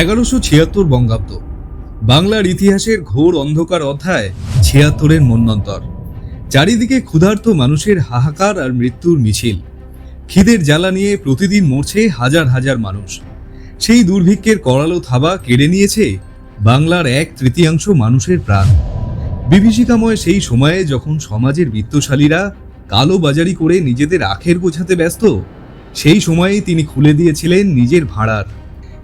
এগারোশো ছিয়াত্তর বঙ্গাব্দ। বাংলার ইতিহাসের ঘোর অন্ধকার অধ্যায় ছিয়াত্তরের মন্বন্তর চারিদিকে ক্ষুধার্ত মানুষের হাহাকার আর মৃত্যুর মিছিল। খিদের জ্বালা নিয়ে প্রতিদিন মরছে হাজার হাজার মানুষ। সেই দুর্ভিক্ষের করালো থাবা কেড়ে নিয়েছে বাংলার এক তৃতীয়াংশ মানুষের প্রাণ। বিভীষিকাময় সেই সময়ে যখন সমাজের বিত্তশালীরা কালো বাজারি করে নিজেদের আখের গোছাতে ব্যস্ত, সেই সময়েই তিনি খুলে দিয়েছিলেন নিজের ভাড়ার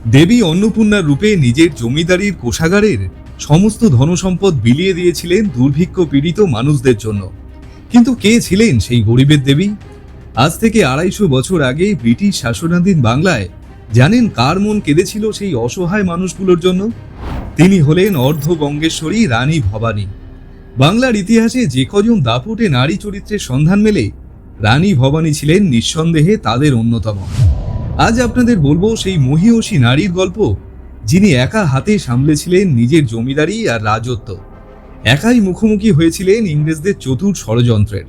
দেবী অন্নপূর্ণার রূপে নিজের জমিদারির কোষাগারের সমস্ত ধনসম্পদ বিলিয়ে দিয়েছিলেন দুর্ভিক্ষ পীড়িত মানুষদের জন্য। কিন্তু কে ছিলেন সেই গরিবের দেবী? আজ থেকে আড়াইশো বছর আগে ব্রিটিশ শাসনাধীন বাংলায় জানেন কার মন কেঁদেছিল সেই অসহায় মানুষগুলোর জন্য? তিনি হলেন অর্ধ অর্ধবঙ্গেশ্বরী রানী ভবানী। বাংলার ইতিহাসে যে কজন দাপুটে নারী চরিত্রের সন্ধান মেলে, রানী ভবানী ছিলেন নিঃসন্দেহে তাদের অন্যতম। আজ আপনাদের বলব সেই মহিয়সী নারীর গল্প, যিনি একা হাতে সামলেছিলেন নিজের জমিদারি আর রাজত্ব। একাই মুখোমুখি হয়েছিলেন ইংরেজদের চতুর ষড়যন্ত্রের।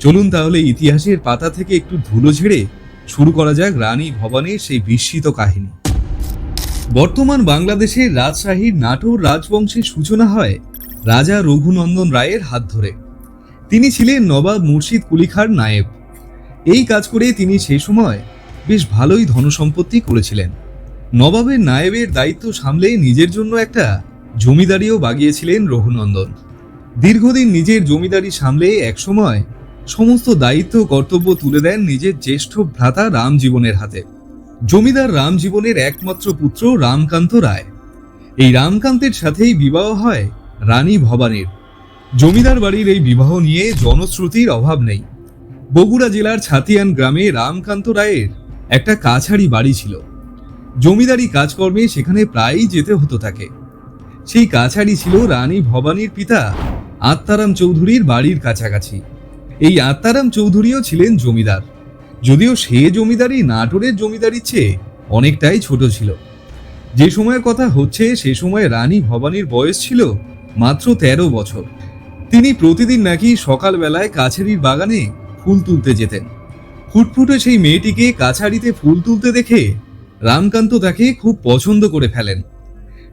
চলুন তাহলে ইতিহাসের পাতা থেকে একটু ধুলো ঝেড়ে শুরু করা যাক রানী ভবানীর সেই বিস্মিত কাহিনী। বর্তমান বাংলাদেশের রাজশাহীর নাটোর রাজবংশের সূচনা হয় রাজা রঘুনন্দন রায়ের হাত ধরে। তিনি ছিলেন নবাব মুর্শিদ কুলিখার নায়েব। এই কাজ করে তিনি সে সময় বেশ ভালোই ধনসম্পত্তি করেছিলেন। নবাবের নায়েবের দায়িত্ব সামলে নিজের জন্য একটা জমিদারিও বাগিয়েছিলেন রঘুনন্দন। দীর্ঘদিন নিজের জমিদারি সামলে একসময় সমস্ত দায়িত্ব কর্তব্য তুলে দেন নিজের জ্যেষ্ঠ ভ্রাতা রামজীবনের হাতে। জমিদার রামজীবনের একমাত্র পুত্র রামকান্ত রায়। এই রামকান্তের সাথেই বিবাহ হয় রানী ভবানীর। জমিদার বাড়ির এই বিবাহ নিয়ে জনশ্রুতির অভাব নেই। বগুড়া জেলার ছাতিয়ান গ্রামে রামকান্ত রায়ের একটা কাছারি বাড়ি ছিল। জমিদারি কাজকর্মে সেখানে প্রায়ই যেতে হতো তাকে। সেই কাছারি ছিল রানী ভবানীর পিতা আত্মারাম চৌধুরীর বাড়ির কাছাকাছি। এই আত্মারাম চৌধুরীও ছিলেন জমিদার। যদিও সে জমিদারি নাটোরের জমিদারির চেয়ে অনেকটাই ছোট ছিল। যে সময়ের কথা হচ্ছে, সে সময় রানী ভবানীর বয়স ছিল মাত্র তেরো বছর। তিনি প্রতিদিন নাকি সকালবেলায় কাছারির বাগানে ফুল তুলতে যেতেন। ফুটফুটে সেই মেয়েটিকে কাছারিতে ফুল তুলতে দেখে রামকান্ত তাকে খুব পছন্দ করে ফেলেন।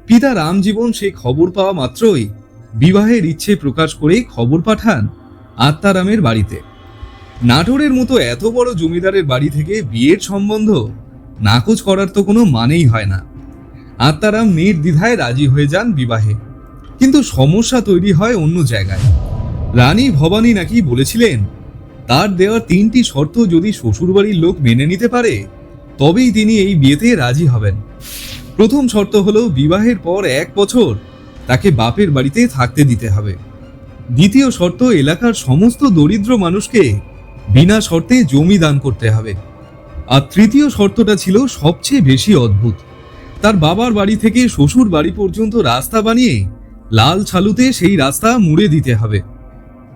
পিতা রামজীবন সেই খবর পাওয়া মাত্রই বিবাহের ইচ্ছে প্রকাশ করে খবর পাঠান আত্মারামের বাড়িতে। নাটোরের মতো এত বড় জমিদারের বাড়ি থেকে বিয়ের সম্বন্ধ নাকচ করার তো কোনো মানেই হয় না। আত্মারাম নির্দ্বিধায় রাজি হয়ে যান বিবাহে। কিন্তু সমস্যা তৈরি হয় অন্য জায়গায়। রানী ভবানী নাকি বলেছিলেন তার দেওয়া তিনটি শর্ত যদি শ্বশুরবাড়ির লোক মেনে নিতে পারে, তবেই তিনি এই বিয়েতে রাজি হবেন। প্রথম শর্ত হলো বিবাহের পর এক বছর তাকে বাপের বাড়িতে থাকতে দিতে হবে। দ্বিতীয় শর্ত, এলাকার সমস্ত দরিদ্র মানুষকে বিনা শর্তে জমি দান করতে হবে। আর তৃতীয় শর্তটা ছিল সবচেয়ে বেশি অদ্ভুত। তার বাবার বাড়ি থেকে শ্বশুর বাড়ি পর্যন্ত রাস্তা বানিয়ে লাল ছালুতে সেই রাস্তা মুড়ে দিতে হবে।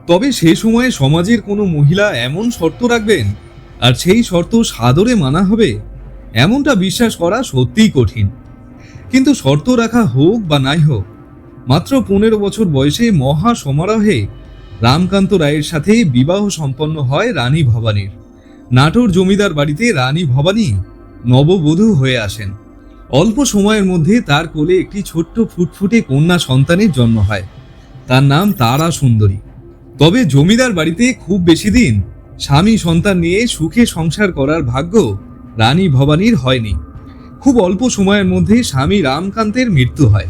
তবে সে সময়ে সমাজের কোনো মহিলা এমন শর্ত রাখবেন? আর সেই শর্ত সাদরে মানা হবে? এমনটা বিশ্বাস করা সত্যিই কঠিন। কিন্তু শর্ত রাখা হোক বা নাই হোক, মাত্র পনেরো বছর বয়সে মহা সমারোহে রামকান্ত রায়ের সাথে বিবাহ সম্পন্ন হয় রানী ভবানীর। নাটোর জমিদার বাড়িতে রানী ভবানী নববধূ হয়ে আসেন। অল্প সময়ের মধ্যে তার কোলে একটি ছোট্ট ফুটফুটে কন্যা সন্তানের জন্ম হয়। তার নাম তারা সুন্দরী। তবে জমিদার বাড়িতে খুব বেশি দিন স্বামী সন্তান নিয়ে সুখে সংসার করার ভাগ্য রানী ভবানীর হয়নি। খুব অল্প সময়ের মধ্যে স্বামী রামকান্তের মৃত্যু হয়।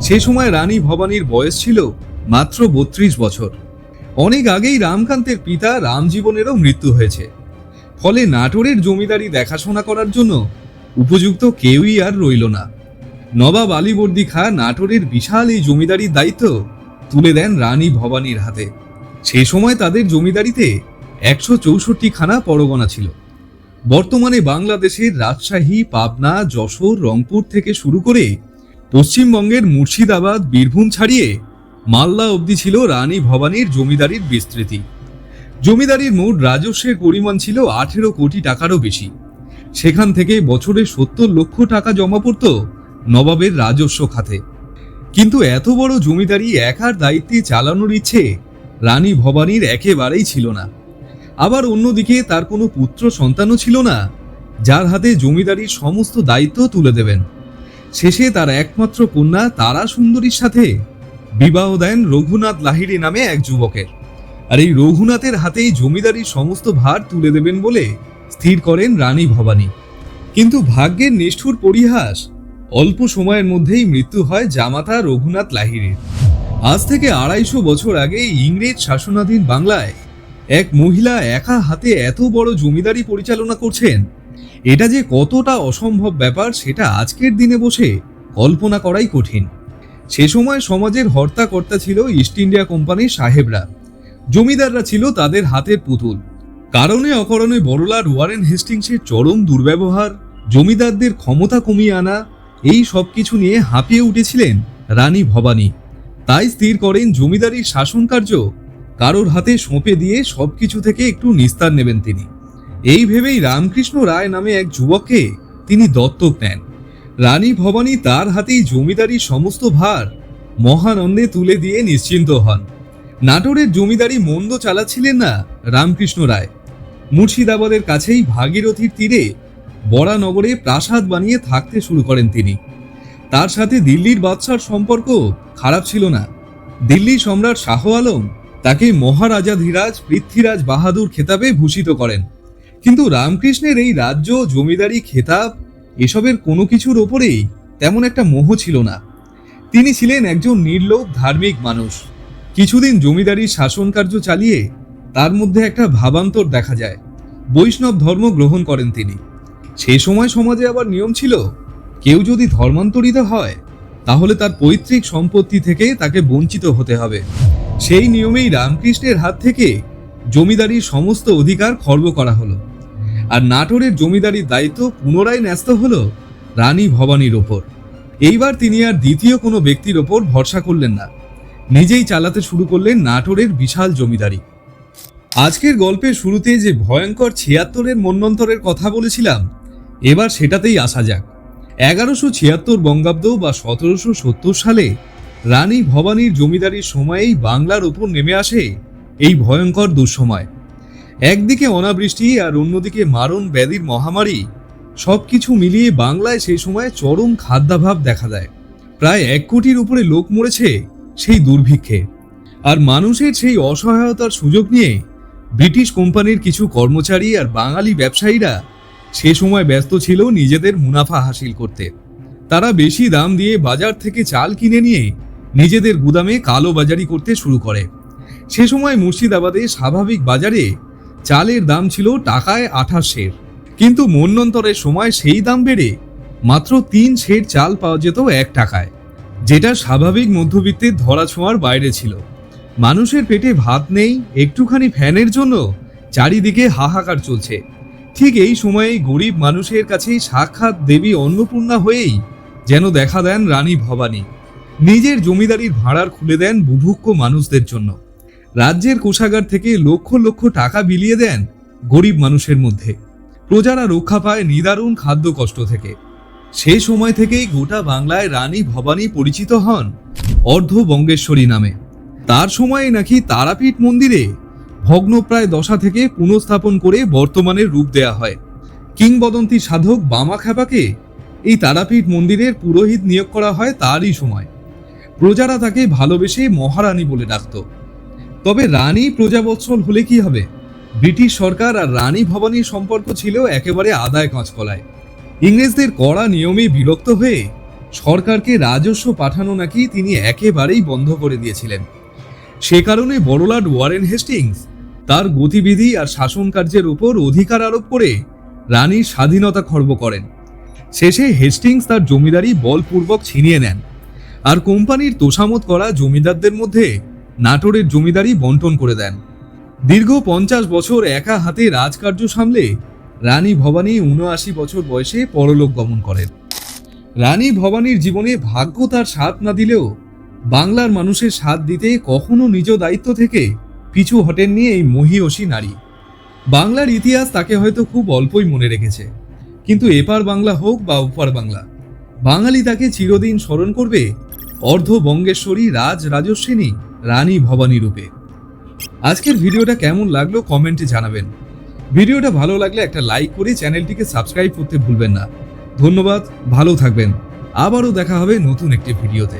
সে সময় রানী ভবানীর বয়স ছিল মাত্র বত্রিশ বছর। অনেক আগেই রামকান্তের পিতা রামজীবনেরও মৃত্যু হয়েছে। ফলে নাটোরের জমিদারি দেখাশোনা করার জন্য উপযুক্ত কেউই আর রইল না। নবাব আলীবর্দী খা নাটোরের বিশাল এই জমিদারির দায়িত্ব তুলে দেন রানী ভবানীর হাতে। সে সময় তাদের জমিদারিতে একশো চৌষট্টি খানা পরগনা ছিল। বর্তমানে বাংলাদেশের রাজশাহী, পাবনা, যশোর, রংপুর থেকে শুরু করে পশ্চিমবঙ্গের মুর্শিদাবাদ, বীরভূম ছাড়িয়ে মালদা অবধি ছিল রানী ভবানীর জমিদারির বিস্তৃতি। জমিদারির মোট রাজস্বের পরিমাণ ছিল আঠেরো কোটি টাকারও বেশি। সেখান থেকে বছরে সত্তর লক্ষ টাকা জমা পড়ত নবাবের রাজস্ব খাতে। কিন্তু এত বড় জমিদারি একার দায়িত্বে চালানোর ইচ্ছে রানী ভবানীর একেবারেই ছিল না। আবার অন্যদিকে তার কোনো পুত্র সন্তানও ছিল না, যার হাতে জমিদারির সমস্ত দায়িত্ব তুলে দেবেন। শেষে তার একমাত্র কন্যা তারা সুন্দরীর সাথে বিবাহ দেন রঘুনাথ লাহিড়ী নামে এক যুবকের। আর এই রঘুনাথের হাতেই জমিদারির সমস্ত ভার তুলে দেবেন বলে স্থির করেন রানী ভবানী। কিন্তু ভাগ্যের নিষ্ঠুর পরিহাস অল্প সময়ের মধ্যেই মৃত্যু হয় জামাতা রঘুনাথ লাহিড়ীর। আজ থেকে আড়াইশো বছর আগে ইংরেজ শাসনাধীন বাংলায় এক মহিলা একা হাতে এত বড় জমিদারি পরিচালনা করছেন। এটা যে কতটা অসম্ভব ব্যাপার, সেটা আজকের দিনে বসে কল্পনা করাই কঠিন। সে সময় সমাজের হর্তাকর্তা ছিল ইস্ট ইন্ডিয়া কোম্পানির সাহেবরা। জমিদাররা ছিল তাদের হাতের পুতুল। কারণে অকারণে বড়লাট ওয়ারেন হেস্টিংসের চরম দুর্ব্যবহার, জমিদারদের ক্ষমতা কমিয়ে আনা, এই সব কিছু নিয়ে হাঁপিয়ে উঠেছিলেন রানী ভবানী। তাই স্থির করেন জমিদারির শাসন কার্য। কারোর হাতে সঁপে দিয়ে সবকিছু থেকে একটু নিস্তার নেবেন তিনি। এই ভেবেই রামকৃষ্ণ রায় নামে এক যুবককে তিনি দত্তক নেন। রানী ভবানী তার হাতেই জমিদারির সমস্ত ভার মহানন্দে তুলে দিয়ে নিশ্চিন্ত হন। নাটোরের জমিদারি মন্দ চালাচ্ছিলেন না রামকৃষ্ণ রায়। মুর্শিদাবাদের কাছেই ভাগীরথীর তীরে বরানগরে প্রাসাদ বানিয়ে থাকতে শুরু করেন তিনি। তার সাথে দিল্লির বাদশার সম্পর্ক খারাপ ছিল না। দিল্লি সম্রাট শাহ আলম তাকে মহারাজাধিরাজ পৃথ্বীরাজ বাহাদুর খেতাবে ভূষিত করেন। কিন্তু রামকৃষ্ণের এই রাজ্য, জমিদারি, খেতাব এসবের কোনো কিছুর ওপরেই তেমন একটা মোহ ছিল না। তিনি ছিলেন একজন নির্লোভ ধার্মিক মানুষ। কিছুদিন জমিদারির শাসন কার্য চালিয়ে তার মধ্যে একটা ভাবান্তর দেখা যায়। বৈষ্ণব ধর্ম গ্রহণ করেন তিনি। সেই সময় সমাজে আবার নিয়ম ছিল কেউ যদি ধর্মান্তরিত হয়, তাহলে তার পৈতৃক সম্পত্তি থেকে তাকে বঞ্চিত হতে হবে। সেই নিয়মেই রামকৃষ্ণের হাত থেকে জমিদারির সমস্ত অধিকার খর্ব করা হলো। আর নাটোরের জমিদারির দায়িত্ব পুনরায় ন্যস্ত হলো রানী ভবানীর ওপর। এইবার তিনি আর দ্বিতীয় কোনো ব্যক্তির ওপর ভরসা করলেন না। নিজেই চালাতে শুরু করলেন নাটোরের বিশাল জমিদারি। আজকের গল্পের শুরুতে যে ভয়ঙ্কর ছিয়াত্তরের মন্বন্তরের কথা বলেছিলাম, এবার সেটাতেই আসা যাক। এগারোশো ছিয়াত্তর বঙ্গাব্দ বা সতেরোশো সত্তর সালে রানী ভবানীর জমিদারির সময়েই বাংলার ওপর নেমে আসে এই ভয়ঙ্কর দুঃসময়। একদিকে অনাবৃষ্টি আর অন্যদিকে মারণ ব্যাধির মহামারী, সবকিছু মিলিয়ে বাংলায় সেই সময় চরম খাদ্যাভাব দেখা দেয়। প্রায় এক কোটির উপরে লোক মরেছে সেই দুর্ভিক্ষে। আর মানুষের সেই অসহায়তার সুযোগ নিয়ে ব্রিটিশ কোম্পানির কিছু কর্মচারী আর বাঙালি ব্যবসায়ীরা সে সময় ব্যস্ত ছিল নিজেদের মুনাফা হাসিল করতে। তারা বেশি দাম দিয়ে বাজার থেকে চাল কিনে নিয়ে নিজেদের গুদামে কালো বাজারি করতে শুরু করে। সে সময় মুর্শিদাবাদে স্বাভাবিক বাজারে চালের দাম ছিল টাকায় আঠাশ শের। কিন্তু মন্বন্তরের সময় সেই দাম বেড়ে মাত্র তিন শের চাল পাওয়া যেত এক টাকায়, যেটা স্বাভাবিক মধ্যবিত্তের ধরাছোঁয়ার বাইরে ছিল। মানুষের পেটে ভাত নেই, একটুখানি ফ্যানের জন্য চারিদিকে হাহাকার চলছে। ঠিক এই সময়ে গরিব মানুষের কাছে সাক্ষাৎ দেবী অন্নপূর্ণা হয়েই যেন দেখা দেন রানী ভবানী। নিজের জমিদারির ভাড়ার খুলে দেন বুভুক্ষ মানুষদের জন্য। রাজ্যের কোষাগার থেকে লক্ষ লক্ষ টাকা বিলিয়ে দেন গরিব মানুষের মধ্যে। প্রজারা রক্ষা পায় নিদারুণ খাদ্য কষ্ট থেকে। সে সময় থেকেই গোটা বাংলায় রানী ভবানী পরিচিত হন অর্ধবঙ্গেশ্বরী নামে। তার সময়ে নাকি তারাপীঠ মন্দিরে ভগ্নপ্রায় দশা থেকে পুনঃস্থাপন করে বর্তমানের রূপ দেয়া হয়। কিংবদন্তি সাধক বামা খ্যাপাকে এই তারাপীঠ মন্দিরের পুরোহিত নিয়োগ করা হয় তারই সময়। প্রজারা তাকে ভালোবেসে মহারানী বলে ডাকত। তবে রানী প্রজাবৎসল হলে কি হবে? ব্রিটিশ সরকার আর রানী ভবানীর সম্পর্ক ছিল একেবারে আদায় কাঁচকলায়। ইংরেজদের কড়া নিয়মে বিরক্ত হয়ে সরকারকে রাজস্ব পাঠানো নাকি তিনি একেবারেই বন্ধ করে দিয়েছিলেন। সে কারণে বড়লাট ওয়ারেন হেস্টিংস তার গতিবিধি আর শাসন কার্যের উপর অধিকার আরোপ করে রানীর স্বাধীনতা খর্ব করেন। শেষে হেস্টিংস তার জমিদারি বলপূর্বক ছিনিয়ে নেন। আর কোম্পানির তোষামত করা জমিদারদের মধ্যে নাটোরের জমিদারি বন্টন করে দেন। দীর্ঘ পঞ্চাশ বছর একা হাতে রাজকার্য সামলে রানী ভবানী উনআশি বছর বয়সে পরলোক গমন করেন। রানী ভবানীর জীবনে ভাগ্য তার সাথ না দিলেও বাংলার মানুষের সাথ দিতে কখনো নিজ দায়িত্ব থেকে পিছু হটেননি এই মহিয়সী নারী। বাংলার ইতিহাস তাকে হয়তো খুব অল্পই মনে রেখেছে। কিন্তু এপার বাংলা হোক বা ওপার বাংলা, বাঙালি তাকে চিরদিন স্মরণ করবে অর্ধ বঙ্গেশ্বরী রাজ রাজস্বিনী রানী ভবানী রূপে। আজকের ভিডিওটা কেমন লাগল কমেন্টে জানাবেন। ভিডিওটা ভালো লাগলে একটা লাইক করে চ্যানেলটিকে সাবস্ক্রাইব করতে ভুলবেন না। ধন্যবাদ, ভালো থাকবেন। আবারও দেখা হবে নতুন একটি ভিডিওতে।